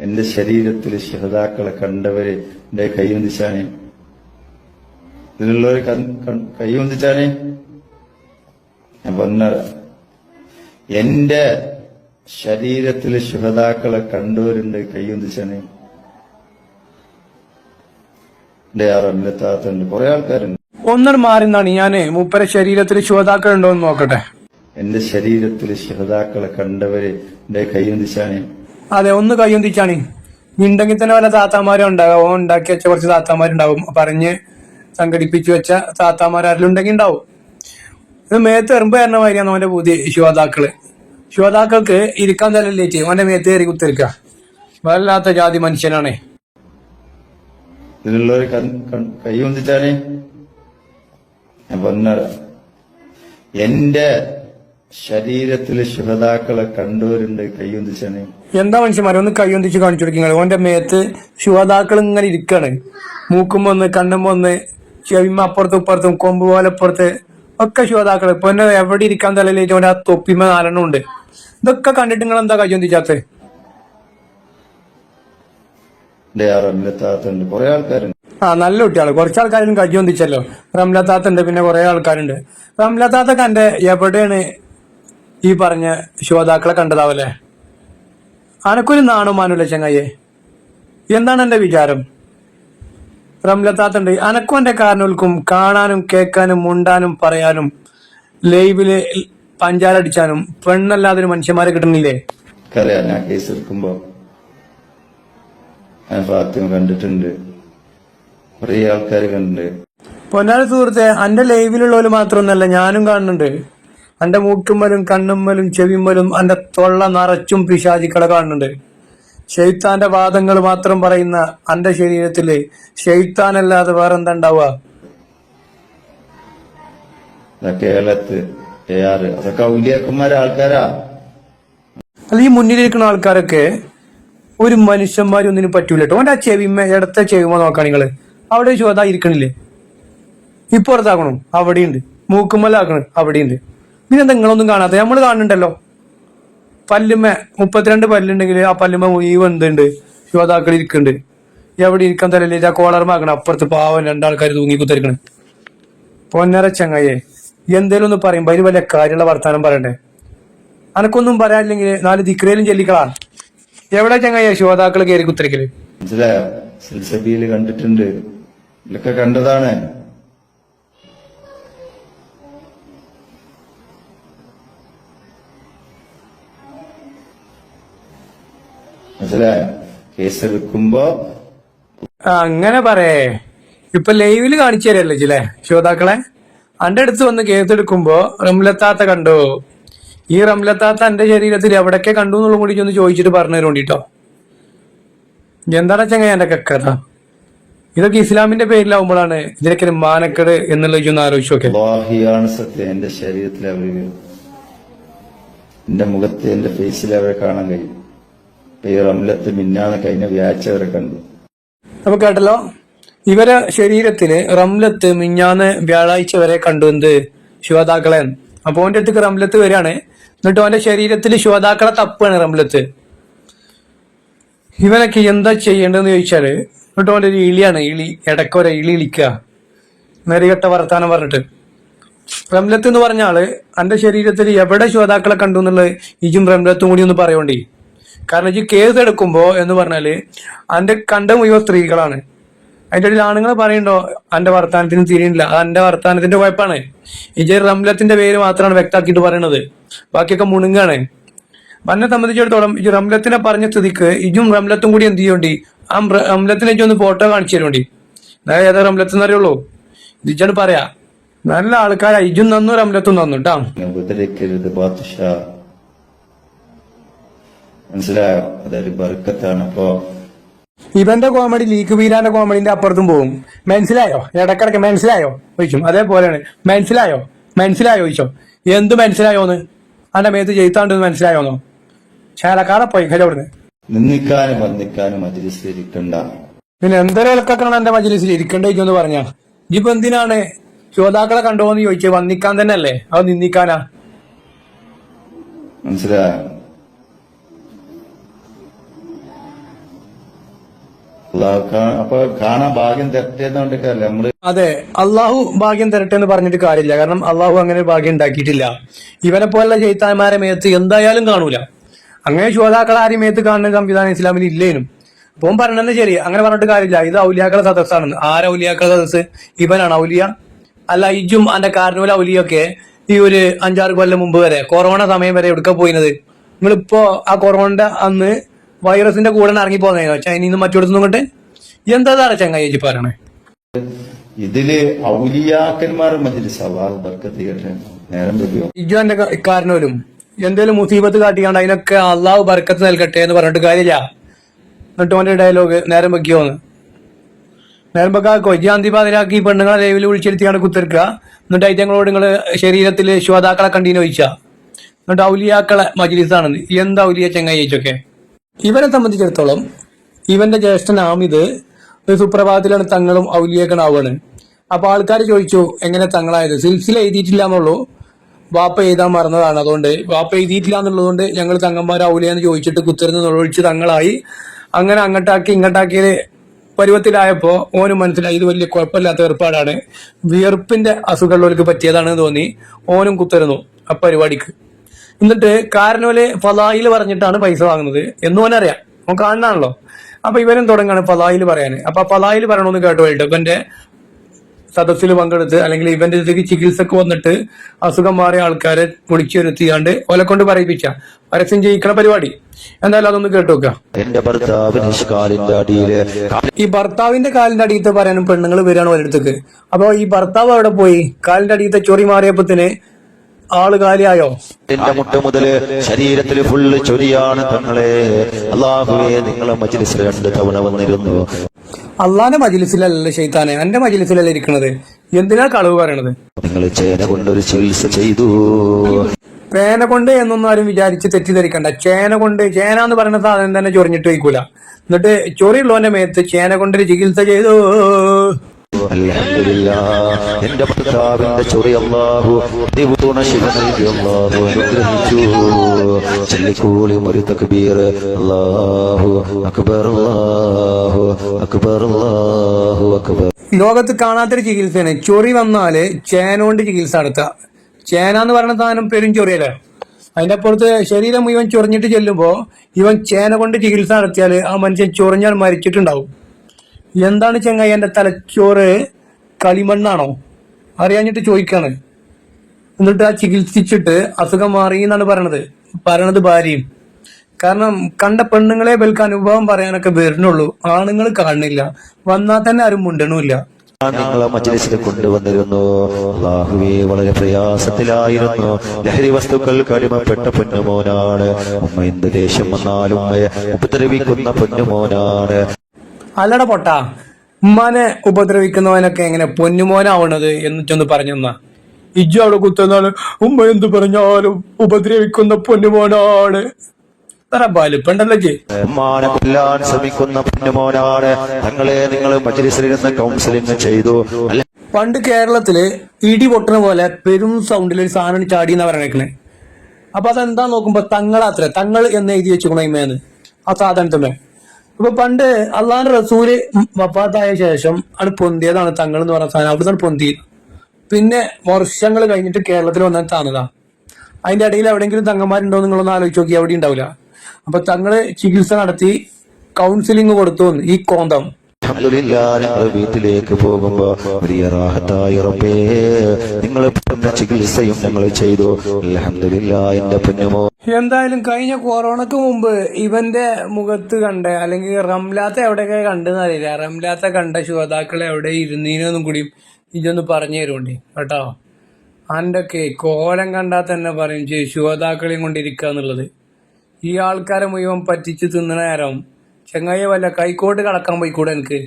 എന്റെ ശരീരത്തിൽ ശഹതാക്കളെ കണ്ടവരെ എന്റെ കൈവന്തിച്ചാനെ ഇതിലുള്ളവർ കൈവന്തിച്ചാനെ ഞാൻ പറഞ്ഞ എന്റെ ശരീരത്തിൽ ശുഹതാക്കളെ കണ്ടവരുണ്ട് കൈവന്തിച്ചാനെ എന്റെ ആ ആറല്ലത്താത്തുണ്ട് കുറെ ആൾക്കാരുണ്ട്. ഒന്നും മാറി എന്നാണ് ഞാൻ. മൂപ്പര ശരീരത്തിൽ ശുഹതാക്കൾ ഉണ്ടോ എന്ന് നോക്കട്ടെ. എന്റെ ശരീരത്തിൽ ശുഹതാക്കളെ കണ്ടവരെ എന്റെ കൈവന്തിച്ചാനെ അതെ ഒന്ന് കയ്യൊന്തിച്ചാണ് ഉണ്ടെങ്കിൽ തന്നെ വല്ല താത്താമാരും ഉണ്ടാകും ഓ ഉണ്ടാക്കി വെച്ച കുറച്ച് താത്താമാരുണ്ടാവും. പറഞ്ഞ് സംഘടിപ്പിച്ചു വെച്ച താത്താമാരെല്ലാം ഉണ്ടെങ്കിൽ ഉണ്ടാവും. ഇത് മേത്ത് എറുമ്പ് തരണ മാതിരിയാണ് അവന്റെ പുതിയ ശിവതാക്കൾ ശിവതാക്കൾക്ക് ഇരിക്കാൻ തലല്ലേറ്റ് അവന്റെ മേത്ത് കയറി കുത്തിരിക്ക. വല്ലാത്ത ജാതി മനുഷ്യനാണേ. ഇതിലുള്ളവർ കൈവന്തിച്ചാനെ ഞാൻ പറഞ്ഞ എന്റെ ശരീരത്തിൽ ശുഹതാക്കളെ കണ്ടവരുണ്ട് കൈവന്തിച്ചാനെ എന്താ മനുഷ്യന്മാരെ ഒന്ന് കൈയൊന്തിച്ച് കാണിച്ചു കൊടുക്കുക ഓന്റെ മേത്ത് ശുഹതാക്കൾ ഇങ്ങനെ ഇരിക്കാണ്. മൂക്കുമ്പോ ഒന്ന് കണ്ണുമ്പോ ഒന്ന് ചെവിമ അപ്പുറത്തും ഇപ്പുറത്തും കൊമ്പ് പോലെ അപ്പുറത്ത് ഒക്കെ ശുഹതാക്കൾ ഇപ്പൊ എന്നെ എവിടെ ഇരിക്കാൻ തലയിലേറ്റ് ഓന്റെ ആ തൊപ്പിമ നാലെണ്ണം ഉണ്ട്. ഇതൊക്കെ കണ്ടിട്ട് നിങ്ങൾ എന്താ കുറെ ആൾക്കാരുണ്ട്. ആ നല്ല കുട്ടികൾ. കുറച്ച് ആൾക്കാരും കജ്ജൊന്തിച്ചല്ലോ റംലത്താത്തുണ്ട് പിന്നെ കുറെ ആൾക്കാരുണ്ട്. റംലത്താത്തൊക്കെ എന്റെ എവിടെയാണ് ഈ പറഞ്ഞ ശ്രോതാക്കളെ കണ്ടതാവല്ലേ? അനക്കൊരു നാണോ മാനുല്ല ചങ്ങായെ എന്താണ് എന്റെ വിചാരം? റംലത്താത്തുണ്ട് അനക്കും എന്റെ കാരണവൽക്കും കാണാനും കേൾക്കാനും മുണ്ടാനും പറയാനും ലൈവിൽ പഞ്ചാരടിച്ചാനും പെണ്ണല്ലാതൊരു മനുഷ്യന്മാരെ കിട്ടുന്നില്ലേ? എനിക്കറിയാം ഞാൻ കേസ് എടുക്കുമ്പോ ഞാൻ ഫാത്തിമ കണ്ടിട്ടുണ്ട്. കുറെ ആൾക്കാർ കണ്ടിട്ടുണ്ട്. പൊന്നാല സുഹൃത്തെ അന്റെ ലൈവിലുള്ളവര് മാത്രമൊന്നല്ല ഞാനും കാണുന്നുണ്ട്. അന്റെ മൂക്കുമ്മലും കണ്ണുമ്മലും ചെവിമ്മലും അന്റെ തൊള്ള നിറച്ചും പിശാചിക്കളെ കാണുന്നുണ്ട്. ഷെയ്ത്താന്റെ വാദങ്ങൾ മാത്രം പറയുന്ന അന്റെ ശരീരത്തിൽ ഷെയ്ത്താനല്ലാതെ വേറെന്താ ഉണ്ടാവുക? ഇതൊക്കെ കേരളത്ത് എ അതൊക്കെ ഔലിയാക്കന്മാരെ ആൾക്കാരാ. അല്ല ഈ മുന്നിലിരിക്കുന്ന ആൾക്കാരൊക്കെ ഒരു മനുഷ്യന്മാരും ഒന്നിനും പറ്റൂല കേട്ടോ അവന്റെ ആ ചെവിമ്മ ഇടത്തെ ചെവിമ നോക്കാം നിങ്ങൾ. അവിടെ ചോദാ ഇരിക്കണില്ലേ? ഇപ്പുറത്താക്കണു അവിടെയുണ്ട്. മൂക്കുമ്മലാക്കണ് അവിടെയുണ്ട്. പിന്നെ നിങ്ങളൊന്നും കാണാത്ത നമ്മൾ കാണുന്നുണ്ടല്ലോ. പല്ലുമ്മ മുപ്പത്തിരണ്ട് പല്ലുണ്ടെങ്കിൽ ആ പല്ലുമ്മ മുഴുവൻ എന്തുണ്ട് യുവതാക്കൾ ഇരിക്കുന്നുണ്ട്. എവിടെ ഇരിക്കാൻ തരല്ലേ ആ കോളർമാക്കണം അപ്പുറത്ത് പാവം രണ്ടാൾക്കാർ തൂങ്ങി കുത്തിരിക്കണേ. പൊന്നര ചങ്ങായേ എന്തേലും ഒന്ന് പറയുമ്പോ അതിന് വലിയ കാര്യമുള്ള വർത്താനം പറയണ്ടേ? അനക്കൊന്നും പറയാനില്ലെങ്കിൽ നാല് ദിക്രയിലും ചെല്ലിക്കളാ. എവിടെ ചങ്ങായ ശ്രോതാക്കൾ കയറി കുത്തിരിക്കൽ? കണ്ടിട്ടുണ്ട്. ഇതൊക്കെ കണ്ടതാണ്. മനസ്സിലായോ? കേസ് എടുക്കുമ്പോ അങ്ങനെ പറയേ. ഇപ്പൊ ലൈവിൽ കാണിച്ചു തരല്ലേ ചില ശ്രോതാക്കളെ? അന്റെ അടുത്ത് വന്ന് കേസെടുക്കുമ്പോ റംലത്താത്ത കണ്ടോ? ഈ റംലത്താത്ത എന്റെ ശരീരത്തിൽ എവിടൊക്കെ കണ്ടു എന്നുള്ള കൂടി ഒന്ന് ചോദിച്ചിട്ട് പറഞ്ഞു വേണ്ടിട്ടോ എന്താണ് ചങ്ങ എന്റെ കക്കഥ ഇതൊക്കെ ഇസ്ലാമിന്റെ പേരിലാവുമ്പോഴാണ് ഇതിനൊക്കെ മാനക്കട് എന്നുള്ളത് ഒന്ന് ആലോചിച്ചോക്കെ സത്യം എന്റെ ശരീരത്തിൽ അവർ എന്റെ മുഖത്ത് എന്റെ ഫേസിൽ അവരെ കാണാൻ കഴിയും. ഈ റംലത്ത് മിന്നാന്ന് കഴിഞ്ഞ വ്യാഴ്ച അവരെ കണ്ടു. നമുക്ക് കേട്ടല്ലോ ഇവരെ ശരീരത്തിൽ റംലത്ത് മിഞ്ഞാന്ന് വ്യാഴാഴ്ച വരെ കണ്ടു എന്ത്? ശുവതാക്കളെ. അപ്പൊ ഓന്റെ അടുത്തേക്ക് റംലത്ത് വരികയാണ്. എന്നിട്ട് ഓന്റെ ശരീരത്തിൽ ശുവതാക്കളെ തപ്പാണ് റംലത്ത്. ഇവനൊക്കെ എന്താ ചെയ്യേണ്ടതെന്ന് ചോദിച്ചാൽ എന്നിട്ട് ഓന്റെ ഒരു ഇളിയാണ് ഇളി ഇടയ്ക്കൊരു ഇളി ഇളിക്കുക. നെറികെട്ട വർത്താനം പറഞ്ഞിട്ട്. റംലത്ത് എന്ന് പറഞ്ഞ ആൾ അന്റെ ശരീരത്തിൽ എവിടെ ശ്രോതാക്കളെ കണ്ടു എന്നുള്ളത് ഇജും റംലത്തും കൂടി ഒന്ന് പറയോണ്ടി. കാരണം ഈ കേസ് എടുക്കുമ്പോ എന്ന് പറഞ്ഞാൽ അന്റെ കണ്ട മുഴുവൻ സ്ത്രീകളാണ്. അതിന്റെ ഇടയിൽ ആണുങ്ങൾ പറയണ്ടോ അന്റെ വർത്താനത്തിന് തിരിയില്ല അത് അന്റെ വർത്താനത്തിന്റെ കുഴപ്പമാണ് ഇജ് റംലത്തിന്റെ പേര് മാത്രമാണ് വ്യക്തമാക്കിയിട്ട് പറയണത്. ബാക്കിയൊക്കെ മുണുങ്ങാണ്. എന്നെ സംബന്ധിച്ചിടത്തോളം ഈ റംലത്തിനെ പറഞ്ഞ സ്ഥിതിക്ക് ഇജും റംലത്തും കൂടി എന്ത് ചെയ്യണ്ടി? ആ റംലത്തിനെ ഒന്ന് ഫോട്ടോ കാണിച്ചു തരുവേണ്ടി അതായത് ഏതാ റംലത്ത് എന്നറിയുള്ളൂ ഇതിച്ചാണ് പറയാ. നല്ല ആൾക്കാരാ. ഇജും നന്നു റംലത്തും നന്നു കേട്ടാ മനസ്സിലായോ? അതൊരു ബർക്കത്താണ് അപ്പോ ഇവന്റെ കോമഡി ലീക്ക് വീരാന്റെ കോമഡിന്റെ അപ്പുറത്തും പോകും മനസ്സിലായോ? ഇടക്കിടക്ക് മനസ്സിലായോ? ചോദിച്ചും അതേപോലെയാണ്. മനസ്സിലായോ? മനസ്സിലായോ? ചോദിച്ചോ എന്ത് മനസ്സിലായോന്ന്? അന്റെ മേത്ത് ജയിത്താണ്ട് മനസ്സിലായോന്നോ? ശാലക്കാടെ പോയി. ഹലോ അവിടുന്ന് നിന്ദിക്കാനും വന്നിക്കാനും മജിലിസിലിരിക്കണ്ട പിന്നെ എന്തൊരു ഇലക്കൊക്കെയാണ് എന്റെ മജിലിസിൽ? ഇരിക്കണ്ട ചോദിച്ചു പറഞ്ഞ. ഇപ്പൊ എന്തിനാണ് ശ്രോതാക്കളെ കണ്ടോന്ന് ചോദിച്ചത് വന്നിക്കാൻ തന്നെ അല്ലേ അത് നിന്നിക്കാനാ മനസ്സിലായോ അള്ളാഹു കാ- ഭാഗ്യം അതെ അള്ളാഹു ഭാഗ്യം തരട്ടെ എന്ന് പറഞ്ഞിട്ട് കാര്യമില്ല. കാരണം അള്ളാഹു അങ്ങനെ ഒരു ഭാഗ്യം ഉണ്ടാക്കിയിട്ടില്ല. ഇവനെ പോലുള്ള ചൈത്താന്മാരെ മേത്ത് എന്തായാലും കാണൂല. അങ്ങനെ ശോതാക്കൾ ആരും മേത്ത് കാണുന്ന സംവിധാനം ഇസ്ലാമിൽ ഇല്ലേനും. അപ്പം പറഞ്ഞത് ശരി അങ്ങനെ പറഞ്ഞിട്ട് കാര്യമില്ല. ഇത് ഔലിയാക്കളെ സദസ്സാണ് ആരെ ഔലിയാക്കളെ സദസ് ഇവനാണ് ഔലിയ. അല്ല ഇജും അന്റെ കാരണൂല ഔലിയൊക്കെ ഈ ഒരു അഞ്ചാറ് കൊല്ലം മുമ്പ് വരെ കൊറോണ സമയം വരെ എവിടുക്ക പോയിരുന്നത് നിങ്ങളിപ്പോ ആ കൊറോണന്റെ അന്ന് വൈറസിന്റെ കൂടെ ഇറങ്ങി പോകുന്നതിനോ ചൈനയിൽ നിന്ന് മറ്റോടത്തുനിന്നും കൊണ്ട് എന്താ ചങ്ങായി പറയണേ? ഇതിൽ ഔലിയാക്കന്മാർ നേരം ഇജുവിന്റെ കാരണവരും എന്തേലും മുസീബത്ത് കാട്ടിക്കാണ്ട് അതിനൊക്കെ അള്ളാഹു ബർക്കത്ത് നൽകട്ടെ എന്ന് പറഞ്ഞിട്ട് കാര്യമില്ല. എന്നിട്ട് ഓന്റെ ഡയലോഗ് നേരം വെക്കിയോന്ന് നേരം വെക്കാക്കോ ഇജാന്തി പാതിരാക്കി പെണ്ണുങ്ങളെ ലൈവിൽ വിളിച്ചിരുത്തിയാണ് കുത്തിരിക്കുക എന്നിട്ട് ഐറ്റങ്ങളോട് നിങ്ങൾ ശരീരത്തിൽ ശ്രോതാക്കളെ കണ്ടിന്യൂ ചോദിച്ചാ. എന്നിട്ട് ഔലിയാക്കളെ മജിലിസാണെന്ന്. എന്താ ഔലിയ ചെങ്ങായി ചോദിച്ചൊക്കെ ഇവനെ സംബന്ധിച്ചിടത്തോളം ഇവന്റെ ജ്യേഷ്ഠൻ ആമിത് ഒരു സുപ്രഭാതത്തിലാണ് തങ്ങളും ഔലിയാക്കണാവാണ് അപ്പൊ ആൾക്കാർ ചോദിച്ചു എങ്ങനെ തങ്ങളായത്? സിൽസിൽ എഴുതിയിട്ടില്ല എന്നുള്ളൂ വാപ്പ എഴുതാൻ മറന്നതാണ്. അതുകൊണ്ട് വാപ്പ എഴുതിയിട്ടില്ല എന്നുള്ളതുകൊണ്ട് ഞങ്ങൾ തങ്ങന്മാർ ഔലിയെന്ന് ചോദിച്ചിട്ട് കുത്തിരുന്ന് നുഴൊഴിച്ച് തങ്ങളായി. അങ്ങനെ അങ്ങോട്ടാക്കി ഇങ്ങോട്ടാക്കിയത് പരുവത്തിലായപ്പോ ഓന് മനസ്സിലായി ഇത് വലിയ കുഴപ്പമില്ലാത്ത ഏർപ്പാടാണ്. വിയർപ്പിന്റെ അസുഖമുള്ളവർക്ക് പറ്റിയതാണെന്ന് തോന്നി. ഓനും കുത്തിരുന്നു ആ പരിപാടിക്ക്. എന്നിട്ട് കാരനോലെ ഫലായിൽ പറഞ്ഞിട്ടാണ് പൈസ വാങ്ങുന്നത് എന്നും ഓനറിയാം ഓൻ കാണാണല്ലോ അപ്പൊ ഇവനും തുടങ്ങാണ് ഫലായിൽ പറയാന്. അപ്പൊ ഫലായിൽ പറയണമെന്ന് കേട്ടോ കേട്ടോ ഇവന്റെ സദസ്സിൽ പങ്കെടുത്ത് അല്ലെങ്കിൽ ഇവന്റെ ഇതിലേക്ക് ചികിത്സക്ക് വന്നിട്ട് അസുഖം മാറിയ ആൾക്കാരെ വിളിച്ചു വരുത്തിയാണ്ട് ഓലെ കൊണ്ട് പറയിപ്പിച്ച. പരസ്യം ചെയ്യിക്കണ പരിപാടി. എന്തായാലും അതൊന്ന് കേട്ടു നോക്കാം. എന്റെ ഭർത്താവിന് കാലിന്റെ അടിയിൽ ഈ ഭർത്താവിന്റെ കാലിന്റെ അടിയത്തെ പറയാനും പെണ്ണുങ്ങൾ വരികയാണ് ഒരിടത്തേക്ക് അപ്പൊ ഈ ഭർത്താവ് അവിടെ പോയി കാലിന്റെ അടിയത്തെ ചൊറി മാറിയപ്പത്തിന് ആൾ കാലിയായോ എന്റെ മുട്ട മുതൽ ശരീരത്തിൽ ഫുള്ള് ചൊരിയാണ് തങ്ങളെ അള്ളാഹുവെ നിങ്ങളെ മജ്ലിസിൽ രണ്ട് തവണ വന്നിരുന്നു. അള്ളാന്റെ മജിലിസിലല്ല ഷെയ്ത്താനെ എന്റെ മജിലിസിലല്ല ഇരിക്കണത്? എന്തിനാ കളവ് പറയണത്? നിങ്ങൾ ചേന കൊണ്ടൊരു ചികിത്സ ചെയ്തു. പേന കൊണ്ട് എന്നൊന്നും ആരും വിചാരിച്ച് തെറ്റിദ്ധരിക്കണ്ട. ചേന കൊണ്ട് ചേന എന്ന് പറയുന്ന സാധനം തന്നെ ചൊറിഞ്ഞിട്ട് വയ്ക്കൂല. എന്നിട്ട് ചൊറിയുള്ളവന്റെ മേത്ത് ചേന കൊണ്ടൊരു ചികിത്സ ചെയ്തു. എന്റെ ഭർത്താവിന്റെ ചൊറി അള്ളാഹു ദിവൂണ ശിവ നൽകി അള്ളാഹു അനുഗ്രഹിച്ചു. ചൊല്ലിക്കൂളി ഒരു തക്ബീർ. അള്ളാഹു അക്ബർ അള്ളാഹു അക്ബർ അള്ളാഹു അക്ബർ. ലോകത്ത് കാണാത്തൊരു ചികിത്സയാണ്. ചൊറി വന്നാൽ ചേനോണ്ട് ചികിത്സ നടത്തുക ചേന എന്ന് പറയുന്ന സാധനം പെരും ചൊറിയല്ലേ? അതിന്റെ അപ്പുറത്ത് ശരീരം ഇവൻ ചൊറിഞ്ഞിട്ട് ചെല്ലുമ്പോ ഇവൻ ചേന കൊണ്ട് ചികിത്സ നടത്തിയാൽ ആ മനുഷ്യൻ ചൊറിഞ്ഞാൽ മരിച്ചിട്ടുണ്ടാവും. എന്താണ് ചെങ്ങായി എന്റെ തലച്ചോറ്? കളിമണ്ണാണോ? അറിയാഞ്ഞിട്ട് ചോദിക്കാണ്. എന്നിട്ട് ആ ചികിത്സിച്ചിട്ട് അസുഖം മാറി എന്നാണ് പറയണത്. പറയണത് ഭാര്യയും. കാരണം കണ്ട പെണ്ണുങ്ങളെ ബൽക്ക് അനുഭവം പറയാനൊക്കെ വരുന്നുള്ളൂ. ആണുങ്ങൾ കാണുന്നില്ല. വന്നാൽ തന്നെ ആരും മുണ്ടണമില്ല. നിങ്ങളെ മജ്ലിസിൽ കൊണ്ടുവന്നിരുന്നു. അള്ളാഹുവെ വളരെ പ്രയാസത്തിലായിരുന്നു. ലഹരി വസ്തുക്കൾ കടിമപ്പെട്ട പൊന്നുമോനാണ്. ഉമ്മ എന്ത് ദേഷ്യം വന്നാലും ഉപദ്രവിക്കുന്ന പൊന്നുമോനാണ്. അല്ലട പൊട്ടാ ഉമ്മാനെ ഉപദ്രവിക്കുന്നവനൊക്കെ എങ്ങനെ പൊന്നുമോനാവണത് എന്നിട്ടൊന്ന് പറഞ്ഞു തന്നാ. ഇജ്ജു അവിടെ കുത്തുന്നാണ് ഉമ്മ എന്ത് പറഞ്ഞാലും ഉപദ്രവിക്കുന്ന പൊന്നുമോനാണ്. ഉമ്മാനെ കൊല്ലാൻ ശ്രമിക്കുന്ന പൊന്നുമോനാണ്. തങ്ങളെ നിങ്ങൾ മജ്ലിസിലിരുന്ന് കൗൺസിലിംഗ് ചെയ്തു. അല്ല പണ്ട് കേരളത്തിൽ ഇടി പൊട്ടണ പോലെ പെരും സൗണ്ടിൽ ഒരു സാധനം ചാടി എന്നാ പറയണേ അപ്പൊ അതെന്താ നോക്കുമ്പോ തങ്ങളാത്ര തങ്ങൾ എന്ന് എഴുതി വെച്ചുക്കണേന്ന് ആ സാധനത്തുമേ അപ്പൊ പണ്ട് അള്ളാന്റെ റസൂൽ വഫാത്തായ ശേഷം ആണ് പൊന്തിയതാണ് തങ്ങൾ എന്ന് പറഞ്ഞ സാധനം. അവിടുന്ന് പൊന്തി. പിന്നെ വർഷങ്ങൾ കഴിഞ്ഞിട്ട് കേരളത്തിൽ വന്നാൽ താന്നതാ അതിന്റെ ഇടയിൽ എവിടെയെങ്കിലും തങ്ങന്മാരുണ്ടോ നിങ്ങളൊന്ന് ആലോചിച്ച് നോക്കി എവിടെ ഉണ്ടാവില്ല. അപ്പൊ തങ്ങൾ ചികിത്സ നടത്തി കൗൺസിലിംഗ് കൊടുത്തു ഈ കോന്തം. നിങ്ങൾ വീട്ടിലേക്ക് പോകുമ്പോ വലിയ റാഹത്തായി ഉറപ്പേ നിങ്ങൾ ചികിത്സയും ഞങ്ങൾ ചെയ്തു. അൽഹംദുലില്ലാ എന്റെ പൊന്നുമോ എന്തായാലും കഴിഞ്ഞ കൊറോണക്ക് മുമ്പ് ഇവന്റെ മുഖത്ത് കണ്ട അല്ലെങ്കിൽ റംലാത്ത എവിടെയൊക്കെ കണ്ടെന്ന് അറിയില്ല. റംലാത്ത കണ്ട ശ്രോതാക്കൾ എവിടെ ഇരുന്നീനൊന്നും കൂടി ഇതൊന്ന് പറഞ്ഞു തരുമുണ്ടേ കേട്ടോ? അന്റെയൊക്കെ കോലം കണ്ടാൽ തന്നെ പറയും ചെയ്യും ശ്രോതാക്കളെയും കൊണ്ടിരിക്കുക എന്നുള്ളത് ഈ ആൾക്കാരെ മുഴുവൻ പറ്റിച്ചു തിന്നണ നേരം ചെങ്ങായി വല്ല കൈക്കോട്ട് കളക്കാൻ പോയിക്കൂടെ എനിക്ക്